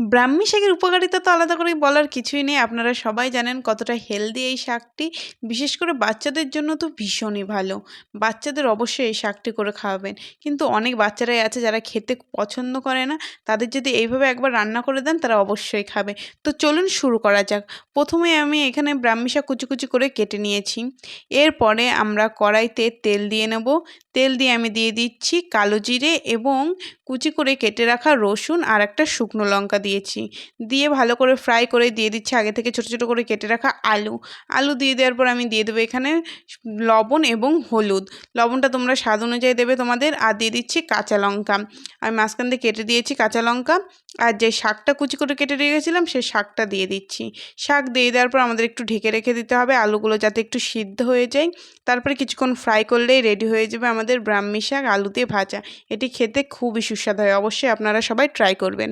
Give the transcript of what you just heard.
ব্রাহ্মী শাকের উপকারিতা তো আলাদা করে বলার কিছুই নেই। আপনারা সবাই জানেন কতটা হেলদি এই শাকটি। বিশেষ করে বাচ্চাদের জন্য তো ভীষণই ভালো। বাচ্চাদের অবশ্যই এই শাকটি করে খাওয়াবেন। কিন্তু অনেক বাচ্চারাই আছে যারা খেতে পছন্দ করে না। তাদের যদি এইভাবে একবার রান্না করে দেন, তারা অবশ্যই খাবে। তো চলুন শুরু করা যাক। প্রথমে আমি এখানে ব্রাহ্মী শাক কুচি কুচি করে কেটে নিয়েছি। এরপরে আমরা কড়াইতে তেল দিয়ে নেব। তেল দিয়ে আমি দিয়ে দিচ্ছি কালো জিরে এবং কুচি করে কেটে রাখা রসুন আর একটা শুকনো লঙ্কা দিয়েছি। দিয়ে ভালো করে ফ্রাই করে দিয়ে দিচ্ছি। আগে থেকে ছোটো ছোটো করে কেটে রাখা আলু। আলু দিয়ে দেওয়ার পর আমি দিয়ে দেবো এখানে লবণ এবং হলুদ। লবণটা তোমরা স্বাদ অনুযায়ী দেবে তোমাদের। আর দিয়ে দিচ্ছি কাঁচা লঙ্কা। আমি মাঝখান দিয়ে কেটে দিয়েছি কাঁচা লঙ্কা। আর যে শাকটা কুচি করে কেটে রেখেছিলাম সেই শাকটা দিয়ে দিচ্ছি। শাক দিয়ে দেওয়ার পর আমাদের একটু ঢেকে রেখে দিতে হবে। আলুগুলো যাতে একটু সিদ্ধ হয়ে যায়। তারপরে কিছুক্ষণ ফ্রাই করলেই রেডি হয়ে যাবে আমাদের ব্রাহ্মী শাক আলু দিয়ে ভাজা। এটি খেতে খুবই সুস্বাদু হয়। অবশ্যই আপনারা সবাই ট্রাই করবেন।